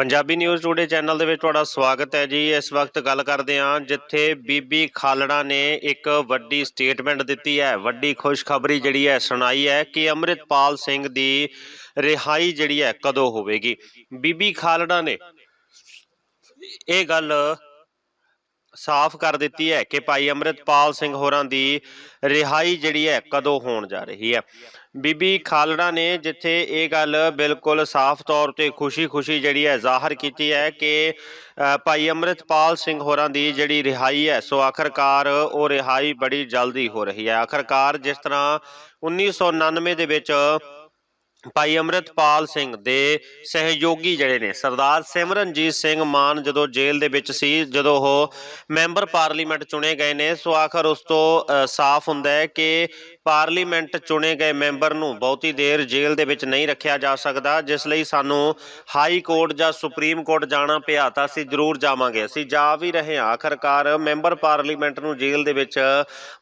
Punjabi news today channel ਦੇ ਵਿੱਚ ਤੁਹਾਡਾ ਸਵਾਗਤ ਹੈ ਜੀ। ਇਸ ਵਕਤ ਗੱਲ ਕਰਦੇ ਹਾਂ ਜਿੱਥੇ ਬੀਬੀ ਖਾਲੜਾ ਨੇ ਇੱਕ ਵੱਡੀ ਸਟੇਟਮੈਂਟ ਦਿੱਤੀ ਹੈ। ਵੱਡੀ ਖੁਸ਼ਖਬਰੀ ਜਿਹੜੀ ਹੈ, ਸੁਣਾਈ ਹੈ ਕਿ ਅੰਮ੍ਰਿਤਪਾਲ ਸਿੰਘ ਦੀ ਰਿਹਾਈ ਜਿਹੜੀ ਹੈ, ਕਦੋਂ ਹੋਵੇਗੀ? ਬੀਬੀ ਖਾਲੜਾ ਨੇ ਇਹ ਗੱਲ ਸਾਫ਼ ਕਰ ਦਿੱਤੀ ਹੈ ਕਿ ਭਾਈ ਅੰਮ੍ਰਿਤਪਾਲ ਸਿੰਘ ਹੋਰਾਂ ਦੀ ਰਿਹਾਈ ਜਿਹੜੀ ਹੈ ਕਦੋਂ ਹੋਣ ਜਾ ਰਹੀ ਹੈ। ਬੀਬੀ ਖਾਲੜਾ ਨੇ ਜਿੱਥੇ ਇਹ ਗੱਲ ਬਿਲਕੁਲ ਸਾਫ਼ ਤੌਰ ਤੇ ਖੁਸ਼ੀ-ਖੁਸ਼ੀ ਜਿਹੜੀ ਹੈ ਜ਼ਾਹਰ ਕੀਤੀ ਹੈ ਕਿ ਭਾਈ ਅੰਮ੍ਰਿਤਪਾਲ ਸਿੰਘ ਹੋਰਾਂ ਦੀ ਜਿਹੜੀ ਰਿਹਾਈ ਹੈ, ਸੋ ਆਖਰਕਾਰ ਉਹ ਰਿਹਾਈ ਬੜੀ ਜਲਦੀ ਹੋ ਰਹੀ ਹੈ। ਆਖਰਕਾਰ ਜਿਸ ਤਰ੍ਹਾਂ 1999 ਦੇ ਵਿੱਚ ਭਾਈ ਅੰਮ੍ਰਿਤਪਾਲ ਸਿੰਘ ਦੇ ਸਹਿਯੋਗੀ ਜਿਹੜੇ ਨੇ, ਸਰਦਾਰ ਸਿਮਰਨਜੀਤ ਸਿੰਘ ਮਾਨ ਜਦੋਂ ਜੇਲ੍ਹ ਦੇ ਵਿੱਚ ਸੀ, ਜਦੋਂ ਉਹ ਮੈਂਬਰ ਪਾਰਲੀਮੈਂਟ ਚੁਣੇ ਗਏ ਨੇ, ਸੋ ਆਖਰ ਉਸ ਤੋਂ ਸਾਫ਼ ਹੁੰਦਾ ਹੈ ਕਿ ਪਾਰਲੀਮੈਂਟ ਚੁਣੇ ਗਏ ਮੈਂਬਰ ਨੂੰ ਬਹੁਤੀ ਦੇਰ ਜੇਲ੍ਹ ਦੇ ਵਿੱਚ ਨਹੀਂ ਰੱਖਿਆ ਜਾ ਸਕਦਾ, ਜਿਸ ਲਈ ਸਾਨੂੰ ਹਾਈ ਕੋਰਟ ਜਾਂ ਸੁਪਰੀਮ ਕੋਰਟ ਜਾਣਾ ਪਿਆ ਤਾਂ ਅਸੀਂ ਜ਼ਰੂਰ ਜਾਵਾਂਗੇ। ਅਸੀਂ ਜਾ ਵੀ ਰਹੇ ਹਾਂ। ਆਖਰਕਾਰ ਮੈਂਬਰ ਪਾਰਲੀਮੈਂਟ ਨੂੰ ਜੇਲ੍ਹ ਦੇ ਵਿੱਚ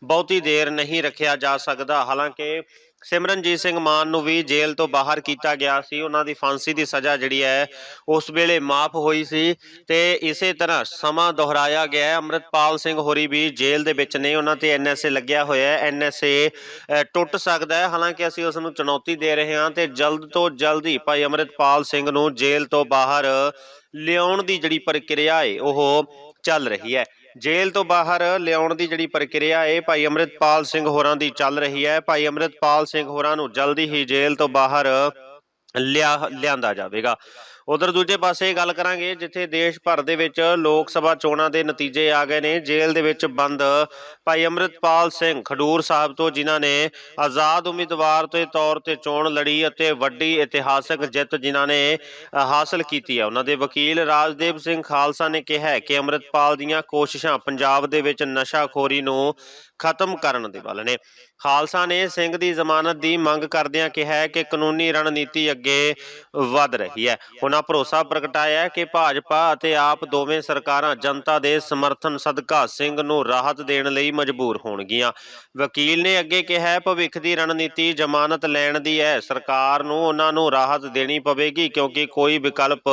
ਬਹੁਤੀ ਦੇਰ ਨਹੀਂ ਰੱਖਿਆ ਜਾ ਸਕਦਾ। ਹਾਲਾਂਕਿ ਸਿਮਰਨਜੀਤ ਸਿੰਘ ਮਾਨ ਨੂੰ ਵੀ ਜੇਲ੍ਹ ਤੋਂ ਬਾਹਰ ਕੀਤਾ ਗਿਆ ਸੀ। ਉਹਨਾਂ ਦੀ ਫਾਂਸੀ ਦੀ ਸਜ਼ਾ ਜਿਹੜੀ ਹੈ, ਉਸ ਵੇਲੇ ਮਾਫ ਹੋਈ ਸੀ ਤੇ ਇਸੇ ਤਰ੍ਹਾਂ ਸਮਾਂ ਦੁਹਰਾਇਆ ਗਿਆ ਹੈ। ਅੰਮ੍ਰਿਤਪਾਲ ਸਿੰਘ ਹੋਰੀ ਵੀ ਜੇਲ੍ਹ ਦੇ ਵਿੱਚ ਨੇ। ਉਹਨਾਂ ਤੇ ਐਨਐਸਏ ਲੱਗਿਆ ਹੋਇਆ ਹੈ। ਐਨਐਸਏ ਟੁੱਟ ਸਕਦਾ ਹੈ। ਹਾਲਾਂਕਿ ਅਸੀਂ ਉਸ ਨੂੰ ਚੁਣੌਤੀ ਦੇ ਰਹੇ ਹਾਂ ਤੇ ਜਲਦ ਤੋਂ ਜਲਦ ਹੀ ਭਾਈ ਅੰਮ੍ਰਿਤਪਾਲ ਸਿੰਘ ਨੂੰ ਜੇਲ੍ਹ ਤੋਂ ਬਾਹਰ ਲਿਆਉਣ ਦੀ ਜਿਹੜੀ ਪ੍ਰਕਿਰਿਆ ਹੈ, ਉਹ ਚੱਲ ਰਹੀ ਹੈ। ਜੇਲ੍ਹ ਤੋਂ ਬਾਹਰ ਲਿਆਉਣ ਦੀ ਜਿਹੜੀ ਪ੍ਰਕਿਰਿਆ, ਇਹ ਭਾਈ ਅੰਮ੍ਰਿਤਪਾਲ ਸਿੰਘ ਹੋਰਾਂ ਦੀ ਚੱਲ ਰਹੀ ਹੈ। ਭਾਈ ਅੰਮ੍ਰਿਤਪਾਲ ਸਿੰਘ ਹੋਰਾਂ ਨੂੰ ਜਲਦੀ ਹੀ ਜੇਲ੍ਹ ਤੋਂ ਬਾਹਰ ਲਿਆ, ਲਿਆਂਦਾ ਜਾਵੇਗਾ। ਉਧਰ ਦੂਜੇ ਪਾਸੇ ਗੱਲ ਕਰਾਂਗੇ, ਜਿੱਥੇ ਦੇਸ਼ ਭਰ ਦੇ ਵਿੱਚ ਲੋਕ ਸਭਾ ਚੋਣਾਂ ਦੇ ਨਤੀਜੇ ਆ ਗਏ ਨੇ। ਜੇਲ੍ਹ ਦੇ ਵਿੱਚ ਬੰਦ ਭਾਈ ਅੰਮ੍ਰਿਤਪਾਲ ਸਿੰਘ ਖਡੂਰ ਸਾਹਿਬ ਤੋਂ, ਜਿਨ੍ਹਾਂ ਨੇ ਆਜ਼ਾਦ ਉਮੀਦਵਾਰ ਦੇ ਤੌਰ ਤੇ ਚੋਣ ਲੜੀ ਅਤੇ ਵੱਡੀ ਇਤਿਹਾਸਕ ਜਿੱਤ ਜਿਨ੍ਹਾਂ ਨੇ ਹਾਸਲ ਕੀਤੀ ਹੈ ਉਹਨਾਂ ਦੇ ਵਕੀਲ ਰਾਜਦੇਵ ਸਿੰਘ ਖਾਲਸਾ ਨੇ ਕਿਹਾ ਹੈ ਕਿ ਅੰਮ੍ਰਿਤਪਾਲ ਦੀਆਂ ਕੋਸ਼ਿਸ਼ਾਂ ਪੰਜਾਬ ਦੇ ਵਿੱਚ ਨਸ਼ਾਖੋਰੀ ਨੂੰ ਖਤਮ ਕਰਨ ਦੇ ਵੱਲ ਨੇ। ਖਾਲਸਾ ਨੇ ਸਿੰਘ ਦੀ ਜ਼ਮਾਨਤ ਦੀ ਮੰਗ ਕਰਦਿਆਂ ਕਿਹਾ ਕਿ ਕਾਨੂੰਨੀ ਰਣਨੀਤੀ ਅੱਗੇ ਵਧ ਰਹੀ ਹੈ। ਉਹਨਾਂ ਭਰੋਸਾ ਪ੍ਰਗਟਾਇਆ ਕਿ ਭਾਜਪਾ ਅਤੇ ਆਪ ਦੋਵੇਂ ਸਰਕਾਰਾਂ ਜਨਤਾ ਦੇ ਸਮਰਥਨ ਸਦਕਾ ਸਿੰਘ ਨੂੰ ਰਾਹਤ ਦੇਣ ਲਈ ਮਜਬੂਰ ਹੋਣਗੀਆਂ। ਵਕੀਲ ਨੇ ਅੱਗੇ ਕਿਹਾ, ਭਵਿੱਖ ਦੀ ਰਣਨੀਤੀ ਜ਼ਮਾਨਤ ਲੈਣ ਦੀ ਹੈ। ਸਰਕਾਰ ਨੂੰ ਉਹਨਾਂ ਨੂੰ ਰਾਹਤ ਦੇਣੀ ਪਵੇਗੀ ਕਿਉਂਕਿ ਕੋਈ ਵਿਕਲਪ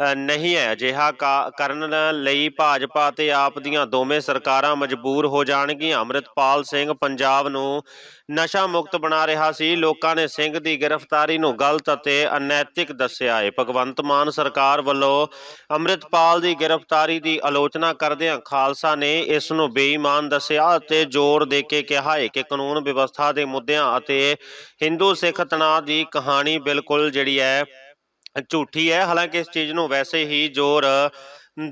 ਨਹੀਂ ਹੈ। ਅਜਿਹਾ ਕਰਨ ਲਈ ਭਾਜਪਾ ਤੇ ਆਪ ਦੀਆਂ ਦੋਵੇਂ ਸਰਕਾਰਾਂ ਮਜਬੂਰ ਹੋ ਜਾਣਗੀਆਂ। ਅੰਮ੍ਰਿਤਪਾਲ ਸਿੰਘ ਪੰਜਾਬ ਨੂੰ ਨਸ਼ਾ ਮੁਕਤ ਬਣਾ ਰਿਹਾ ਸੀ। ਲੋਕਾਂ ਨੇ ਸਿੰਘ ਦੀ ਗ੍ਰਿਫਤਾਰੀ ਨੂੰ ਗਲਤ ਅਤੇ ਅਨੈਤਿਕ ਦੱਸਿਆ ਹੈ। ਭਗਵੰਤ ਮਾਨ ਸਰਕਾਰ ਵੱਲੋਂ ਅੰਮ੍ਰਿਤਪਾਲ ਦੀ ਗ੍ਰਿਫਤਾਰੀ ਦੀ ਆਲੋਚਨਾ ਕਰਦਿਆਂ ਖਾਲਸਾ ਨੇ ਇਸ ਨੂੰ ਬੇਈਮਾਨ ਦੱਸਿਆ ਅਤੇ ਜ਼ੋਰ ਦੇ ਕੇ ਕਿਹਾ ਹੈ ਕਿ ਕਾਨੂੰਨ ਵਿਵਸਥਾ ਦੇ ਮੁੱਦਿਆਂ ਅਤੇ ਹਿੰਦੂ ਸਿੱਖ ਤਣਾਅ ਦੀ ਕਹਾਣੀ ਬਿਲਕੁਲ ਜਿਹੜੀ ਹੈ ਝੂਠੀ ਹੈ। ਹਾਲਾਂਕਿ ਇਸ ਚੀਜ਼ ਨੂੰ ਵੈਸੇ ਹੀ ਜ਼ੋਰ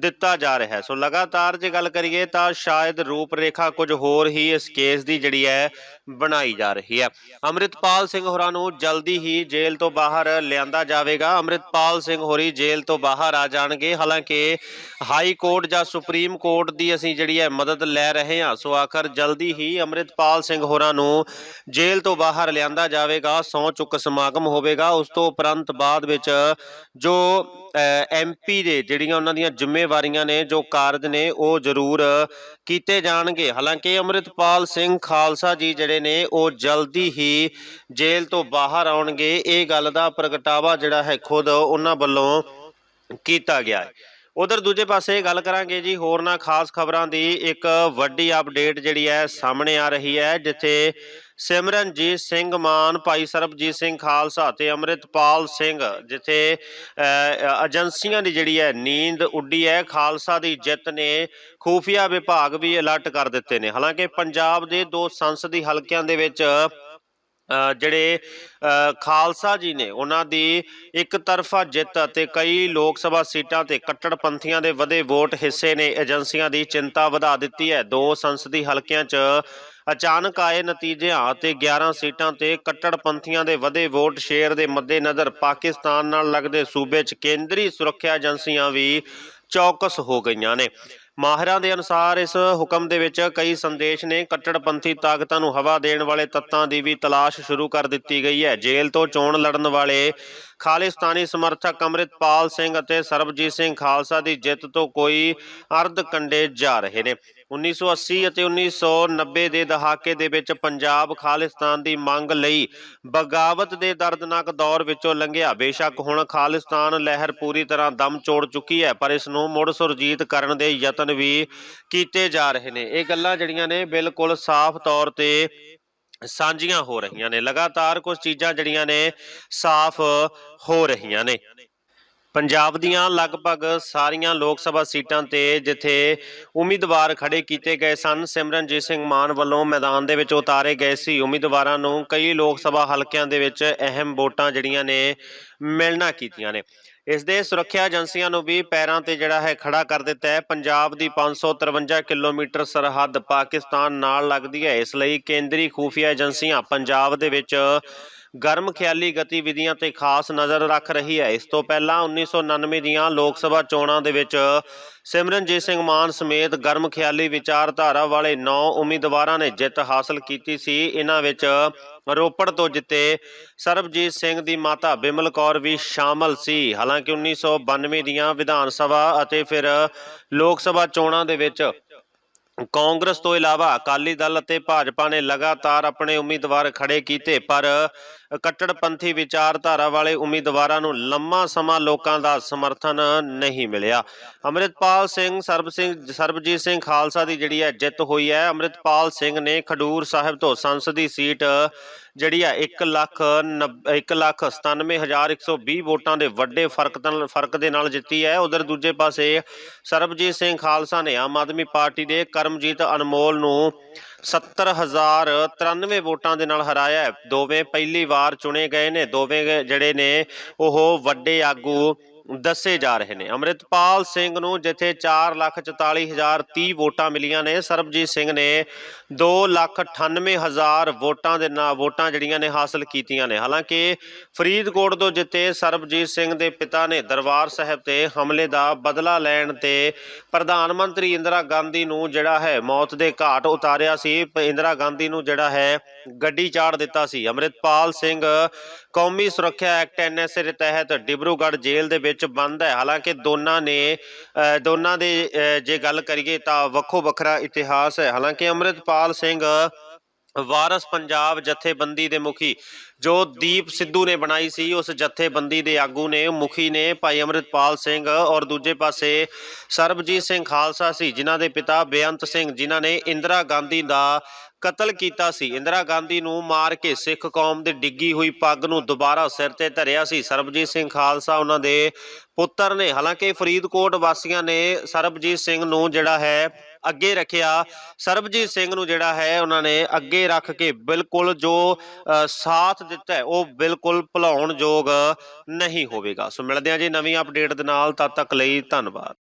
ਦਿੱਤਾ ਜਾ ਰਿਹਾ ਸੋ ਲਗਾਤਾਰ ਜੇ ਗੱਲ ਕਰੀਏ ਤਾਂ ਸ਼ਾਇਦ ਰੂਪ ਰੇਖਾ ਕੁਝ ਹੋਰ ਹੀ ਇਸ ਕੇਸ ਦੀ ਜਿਹੜੀ ਹੈ, ਬਣਾਈ ਜਾ ਰਹੀ ਹੈ। ਅੰਮ੍ਰਿਤਪਾਲ ਸਿੰਘ ਹੋਰਾਂ ਨੂੰ ਜਲਦੀ ਹੀ ਜੇਲ੍ਹ ਤੋਂ ਬਾਹਰ ਲਿਆਂਦਾ ਜਾਵੇਗਾ। ਅੰਮ੍ਰਿਤਪਾਲ ਸਿੰਘ ਹੋਰੀ ਜੇਲ੍ਹ ਤੋਂ ਬਾਹਰ ਆ ਜਾਣਗੇ। ਹਾਲਾਂਕਿ ਹਾਈ ਕੋਰਟ ਜਾਂ ਸੁਪਰੀਮ ਕੋਰਟ ਦੀ ਅਸੀਂ ਜਿਹੜੀ ਹੈ, ਮਦਦ ਲੈ ਰਹੇ ਹਾਂ। ਸੋ ਆਖਰ ਜਲਦੀ ਹੀ ਅੰਮ੍ਰਿਤਪਾਲ ਸਿੰਘ ਹੋਰਾਂ ਨੂੰ ਜੇਲ੍ਹ ਤੋਂ ਬਾਹਰ ਲਿਆਂਦਾ ਜਾਵੇਗਾ। ਸਹੁੰ ਚੁੱਕ ਸਮਾਗਮ ਹੋਵੇਗਾ। ਉਸ ਤੋਂ ਉਪਰੰਤ ਬਾਅਦ ਵਿੱਚ ਜੋ ਐਮਪੀ ਦੇ ਜਿਹੜੀਆਂ ਉਹਨਾਂ ਦੀਆਂ ਜ਼ਿੰਮੇਵਾਰੀਆਂ ਨੇ, ਜੋ ਕਾਰਜ ਨੇ, ਉਹ ਜ਼ਰੂਰ ਕੀਤੇ ਜਾਣਗੇ। ਹਾਲਾਂਕਿ ਅੰਮ੍ਰਿਤਪਾਲ ਸਿੰਘ ਖਾਲਸਾ ਜੀ ਜਿਹੜੇ ਨੇ, ਉਹ ਜਲਦੀ ਹੀ ਜੇਲ੍ਹ ਤੋਂ ਬਾਹਰ ਆਉਣਗੇ। ਇਹ ਗੱਲ ਦਾ ਪ੍ਰਗਟਾਵਾ ਜਿਹੜਾ ਹੈ, ਖੁਦ ਉਹਨਾਂ ਵੱਲੋਂ ਕੀਤਾ ਗਿਆ ਹੈ। ਉਧਰ ਦੂਜੇ ਪਾਸੇ ਗੱਲ ਕਰਾਂਗੇ ਜੀ ਹੋਰਨਾਂ ਖਾਸ ਖਬਰਾਂ ਦੀ। ਇੱਕ ਵੱਡੀ ਅਪਡੇਟ ਜਿਹੜੀ ਹੈ, ਸਾਹਮਣੇ ਆ ਰਹੀ ਹੈ, ਜਿੱਥੇ ਸਿਮਰਨਜੀਤ ਸਿੰਘ ਮਾਨ, ਭਾਈ ਸਰਬਜੀਤ ਸਿੰਘ ਖਾਲਸਾ ਤੇ ਅੰਮ੍ਰਿਤਪਾਲ ਸਿੰਘ, ਜਿੱਥੇ ਏਜੰਸੀਆਂ ਦੀ ਜਿਹੜੀ ਹੈ, ਨੀਂਦ ਉੱਡੀ ਹੈ। ਖਾਲਸਾ ਦੀ ਜਿੱਤ ਨੇ ਖੂਫੀਆ ਵਿਭਾਗ ਵੀ ਅਲਰਟ ਕਰ ਦਿੱਤੇ ਨੇ। ਹਾਲਾਂਕਿ ਪੰਜਾਬ ਦੇ ਦੋ ਸੰਸਦੀ ਹਲਕਿਆਂ ਦੇ ਵਿੱਚ ਜਿਹੜੇ ਖਾਲਸਾ ਜੀ ਨੇ ਉਹਨਾਂ ਦੀ ਇੱਕ ਤਰਫਾ ਜਿੱਤ ਅਤੇ ਕਈ ਲੋਕ ਸਭਾ ਸੀਟਾਂ ਤੇ ਕੱਟੜਪੰਥੀਆਂ ਦੇ ਵਧੇ ਵੋਟ ਹਿੱਸੇ ਨੇ ਏਜੰਸੀਆਂ ਦੀ ਚਿੰਤਾ ਵਧਾ ਦਿੱਤੀ ਹੈ। ਦੋ ਸੰਸਦੀ ਹਲਕਿਆਂ 'ਚ ਅਚਾਨਕ ਆਏ ਨਤੀਜਿਆਂ ਅਤੇ 11 ਸੀਟਾਂ ਤੇ ਕੱਟੜਪੰਥੀਆਂ ਦੇ ਵਧੇ ਵੋਟ ਸ਼ੇਅਰ ਦੇ ਮੱਦੇਨਜ਼ਰ ਪਾਕਿਸਤਾਨ ਨਾਲ ਲੱਗਦੇ ਸੂਬੇ 'ਚ ਕੇਂਦਰੀ ਸੁਰੱਖਿਆ ਏਜੰਸੀਆਂ ਵੀ ਚੌਕਸ ਹੋ ਗਈਆਂ ਨੇ। ਮਾਹਿਰਾਂ ਦੇ ਅਨੁਸਾਰ ਇਸ ਹੁਕਮ ਦੇ ਵਿੱਚ ਕਈ ਸੰਦੇਸ਼ ਨੇ। ਕੱਟੜਪੰਥੀ ਤਾਕਤਾਂ ਨੂੰ ਹਵਾ ਦੇਣ ਵਾਲੇ ਤੱਤਾਂ ਦੀ ਵੀ ਤਲਾਸ਼ ਸ਼ੁਰੂ ਕਰ ਦਿੱਤੀ ਗਈ ਹੈ। ਜੇਲ੍ਹ ਤੋਂ ਚੋਣ ਲੜਨ ਵਾਲੇ ਖਾਲਿਸਤਾਨੀ ਸਮਰਥਕ ਅੰਮ੍ਰਿਤਪਾਲ ਸਿੰਘ ਅਤੇ ਸਰਬਜੀਤ ਸਿੰਘ ਖਾਲਸਾ ਦੀ ਜਿੱਤ ਤੋਂ ਕੋਈ ਅਰਧ ਕੰਡੇ ਜਾ ਰਹੇ ਨੇ। 1980 ਅਤੇ 1990 ਦੇ ਦਹਾਕੇ ਦੇ ਵਿੱਚ ਪੰਜਾਬ ਖਾਲਿਸਤਾਨ ਦੀ ਮੰਗ ਲਈ ਬਗਾਵਤ ਦੇ ਦਰਦਨਾਕ ਦੌਰ ਵਿੱਚੋਂ ਲੰਘਿਆ। ਬੇਸ਼ੱਕ ਹੁਣ ਖਾਲਿਸਤਾਨ ਲਹਿਰ ਪੂਰੀ ਤਰ੍ਹਾਂ ਦਮ ਚੋੜ ਚੁੱਕੀ ਹੈ, ਪਰ ਇਸ ਨੂੰ ਮੁੜ ਸੁਰਜੀਤ ਕਰਨ ਦੇ ਯਤਨ ਵੀ ਕੀਤੇ ਜਾ ਰਹੇ ਨੇ। ਇਹ ਗੱਲਾਂ ਜਿਹੜੀਆਂ ਨੇ ਬਿਲਕੁਲ ਸਾਫ਼ ਤੌਰ ਤੇ ਸਾਂਝੀਆਂ ਹੋ ਰਹੀਆਂ ਨੇ। ਲਗਾਤਾਰ ਕੁਝ ਚੀਜ਼ਾਂ ਜਿਹੜੀਆਂ ਨੇ ਸਾਫ਼ ਹੋ ਰਹੀਆਂ ਨੇ। ਪੰਜਾਬ ਦੀਆਂ ਲਗਭਗ ਸਾਰੀਆਂ ਲੋਕ ਸਭਾ ਸੀਟਾਂ ਤੇ ਜਿੱਥੇ ਉਮੀਦਵਾਰ ਖੜੇ ਕੀਤੇ ਗਏ ਸਨ, ਸਿਮਰਨਜੀਤ ਸਿੰਘ ਮਾਨ ਵੱਲੋਂ ਮੈਦਾਨ ਦੇ ਵਿੱਚ ਉਤਾਰੇ ਗਏ ਸੀ। ਉਮੀਦਵਾਰਾਂ ਨੂੰ ਕਈ ਲੋਕ ਸਭਾ ਹਲਕਿਆਂ ਦੇ ਵਿੱਚ ਅਹਿਮ ਵੋਟਾਂ ਜਿਹੜੀਆਂ ਨੇ ਮਿਲਣਾ ਕੀਤੀਆਂ ਨੇ। ਇਸ ਦੇ ਸੁਰੱਖਿਆ ਏਜੰਸੀਆਂ ਨੂੰ ਵੀ ਪੈਰਾਂ ਤੇ ਜਿਹੜਾ ਹੈ ਖੜਾ ਕਰ ਦਿੱਤਾ ਹੈ। ਪੰਜਾਬ ਦੀ 553 ਕਿਲੋਮੀਟਰ ਸਰਹੱਦ ਪਾਕਿਸਤਾਨ ਨਾਲ ਲੱਗਦੀ ਹੈ। ਇਸ ਲਈ ਕੇਂਦਰੀ ਖੂਫੀਆ ਏਜੰਸੀਆਂ ਪੰਜਾਬ ਦੇ ਵਿੱਚ ਗਰਮ ਖਿਆਲੀ ਗਤੀਵਿਧੀਆਂ ਤੇ ਖਾਸ ਨਜ਼ਰ ਰੱਖ ਰਹੀ ਹੈ। ਇਸ ਤੋਂ ਪਹਿਲਾਂ 1999 ਦੀਆਂ ਲੋਕ ਸਭਾ ਚੋਣਾਂ ਦੇ ਵਿੱਚ ਸਿਮਰਨਜੀਤ ਸਿੰਘ ਮਾਨ ਸਮੇਤ ਗਰਮ ਖਿਆਲੀ ਵਿਚਾਰਧਾਰਾ ਵਾਲੇ 9 ਉਮੀਦਵਾਰਾਂ ਨੇ ਜਿੱਤ ਹਾਸਲ ਕੀਤੀ ਸੀ। ਇਹਨਾਂ ਵਿੱਚ ਰੋਪੜ ਤੋਂ ਜਿੱਤੇ ਸਰਬਜੀਤ ਸਿੰਘ ਦੀ ਮਾਤਾ ਬਿਮਲ ਕੌਰ ਵੀ ਸ਼ਾਮਲ ਸੀ। ਹਾਲਾਂਕਿ 1992 ਦੀਆਂ ਵਿਧਾਨ ਸਭਾ ਅਤੇ ਫਿਰ ਲੋਕ ਸਭਾ ਚੋਣਾਂ ਦੇ ਵਿੱਚ ਕਾਂਗਰਸ ਤੋਂ ਇਲਾਵਾ ਅਕਾਲੀ ਦਲ ਅਤੇ ਭਾਜਪਾ ਨੇ ਲਗਾਤਾਰ ਆਪਣੇ ਉਮੀਦਵਾਰ ਖੜੇ ਕੀਤੇ, ਪਰ ਕੱਟੜਪੰਥੀ ਵਿਚਾਰਧਾਰਾ ਵਾਲੇ ਉਮੀਦਵਾਰਾਂ ਨੂੰ ਲੰਮਾ ਸਮਾਂ ਲੋਕਾਂ ਦਾ ਸਮਰਥਨ ਨਹੀਂ ਮਿਲਿਆ। ਅੰਮ੍ਰਿਤਪਾਲ ਸਿੰਘ, ਸਰਬ ਸਿੰਘ, ਸਰਬਜੀਤ ਸਿੰਘ ਖਾਲਸਾ ਦੀ ਜਿਹੜੀ ਹੈ ਜਿੱਤ ਹੋਈ ਹੈ, ਅੰਮ੍ਰਿਤਪਾਲ ਸਿੰਘ ਨੇ ਖਡੂਰ ਸਾਹਿਬ ਤੋਂ ਸੰਸਦੀ ਸੀਟ ਜਿਹੜੀ ਹੈ 1 ਲੱਖ 1 ਲੱਖ 97120 ਵੋਟਾਂ ਦੇ ਵੱਡੇ ਫ਼ਰਕ ਫ਼ਰਕ ਦੇ ਨਾਲ ਜਿੱਤੀ ਹੈ। ਉਧਰ ਦੂਜੇ ਪਾਸੇ ਸਰਬਜੀਤ ਸਿੰਘ ਖਾਲਸਾ ਨੇ ਆਮ ਆਦਮੀ ਪਾਰਟੀ ਦੇ ਕਰਮਜੀਤ ਅਨਮੋਲ ਨੂੰ 70093 ਵੋਟਾਂ ਦੇ ਨਾਲ ਹਰਾਇਆ ਹੈ। ਦੋਵੇਂ ਪਹਿਲੀ ਵਾਰ ਚੁਣੇ ਗਏ ਨੇ। ਦੋਵੇਂ ਜਿਹੜੇ ਨੇ ਉਹ ਵੱਡੇ ਆਗੂ ਦੱਸੇ ਜਾ ਰਹੇ ਨੇ। ਅੰਮ੍ਰਿਤਪਾਲ ਸਿੰਘ ਨੂੰ ਜਿੱਥੇ 444030 ਵੋਟਾਂ ਮਿਲੀਆਂ ਨੇ, ਸਰਬਜੀਤ ਸਿੰਘ ਨੇ 298000 ਵੋਟਾਂ ਦੇ ਨਾਲ, ਵੋਟਾਂ ਜਿਹੜੀਆਂ ਨੇ ਹਾਸਲ ਕੀਤੀਆਂ ਨੇ। ਹਾਲਾਂਕਿ ਫਰੀਦਕੋਟ ਤੋਂ ਜਿੱਤੇ ਸਰਬਜੀਤ ਸਿੰਘ ਦੇ ਪਿਤਾ ਨੇ ਦਰਬਾਰ ਸਾਹਿਬ ਤੇ ਹਮਲੇ ਦਾ ਬਦਲਾ ਲੈਣ ਤੇ ਪ੍ਰਧਾਨ ਮੰਤਰੀ ਇੰਦਰਾ ਗਾਂਧੀ ਨੂੰ ਜਿਹੜਾ ਹੈ ਮੌਤ ਦੇ ਘਾਟ ਉਤਾਰਿਆ ਸੀ। ਇੰਦਰਾ ਗਾਂਧੀ ਨੂੰ ਜਿਹੜਾ ਹੈ ਗੱਡੀ ਚਾੜ ਦਿੱਤਾ ਸੀ। ਅੰਮ੍ਰਿਤਪਾਲ ਸਿੰਘ ਕੌਮੀ ਸੁਰੱਖਿਆ ਐਕਟ ਐਨਐਸਏ ਦੇ ਤਹਿਤ ਡਿਬਰੂਗੜ੍ਹ ਜੇਲ੍ਹ ਦੇ ਵਿੱਚ ਬੰਦ ਹੈ। ਹਾਲਾਂਕਿ ਦੋਨਾਂ ਨੇ ਦੋਨਾਂ ਦੇ ਜੇ ਗੱਲ ਕਰੀਏ ਤਾਂ ਵੱਖੋ ਵੱਖਰਾ ਇਤਿਹਾਸ ਹੈ। ਹਾਲਾਂਕਿ ਅੰਮ੍ਰਿਤਪਾਲ ਸਿੰਘ ਵਾਰਸ ਪੰਜਾਬ ਜਥੇਬੰਦੀ ਦੇ ਮੁਖੀ, ਜੋ ਦੀਪ ਸਿੱਧੂ ਨੇ ਬਣਾਈ ਸੀ, ਉਸ ਜਥੇਬੰਦੀ ਦੇ ਆਗੂ ਨੇ, ਮੁਖੀ ਨੇ ਭਾਈ ਅੰਮ੍ਰਿਤਪਾਲ ਸਿੰਘ ਔਰ ਦੂਜੇ ਪਾਸੇ ਸਰਬਜੀਤ ਸਿੰਘ ਖਾਲਸਾ ਸੀ, ਜਿਨ੍ਹਾਂ ਦੇ ਪਿਤਾ ਬੇਅੰਤ ਸਿੰਘ, ਜਿਨ੍ਹਾਂ ਨੇ ਇੰਦਰਾ ਗਾਂਧੀ ਦਾ ਕਤਲ ਕੀਤਾ ਸੀ। ਇੰਦਰਾ ਗਾਂਧੀ ਨੂੰ ਮਾਰ ਕੇ ਸਿੱਖ ਕੌਮ ਦੇ ਡਿੱਗੀ ਹੋਈ ਪੱਗ ਨੂੰ ਦੁਬਾਰਾ ਸਿਰ ਤੇ ਧਰਿਆ ਸੀ। ਸਰਬਜੀਤ ਸਿੰਘ ਖਾਲਸਾ ਉਹਨਾਂ ਦੇ ਪੁੱਤਰ ਨੇ। ਹਾਲਾਂਕਿ ਫਰੀਦਕੋਟ ਵਾਸੀਆਂ ਨੇ ਸਰਬਜੀਤ ਸਿੰਘ ਨੂੰ ਜਿਹੜਾ ਹੈ ਅੱਗੇ ਰੱਖਿਆ। ਸਰਬਜੀਤ ਸਿੰਘ ਨੂੰ ਜਿਹੜਾ ਹੈ ਉਹਨਾਂ ਨੇ ਅੱਗੇ ਰੱਖ ਕੇ ਬਿਲਕੁਲ ਜੋ ਸਾਥ ਦਿੱਤਾ ਉਹ ਬਿਲਕੁਲ ਭੁਲਾਉਣ ਯੋਗ ਨਹੀਂ ਹੋਵੇਗਾ। ਸੋ ਮਿਲਦੇ ਹਾਂ ਜੀ ਨਵੀਂ ਅਪਡੇਟ ਦੇ ਨਾਲ। ਤਦ ਤੱਕ ਲਈ ਧੰਨਵਾਦ।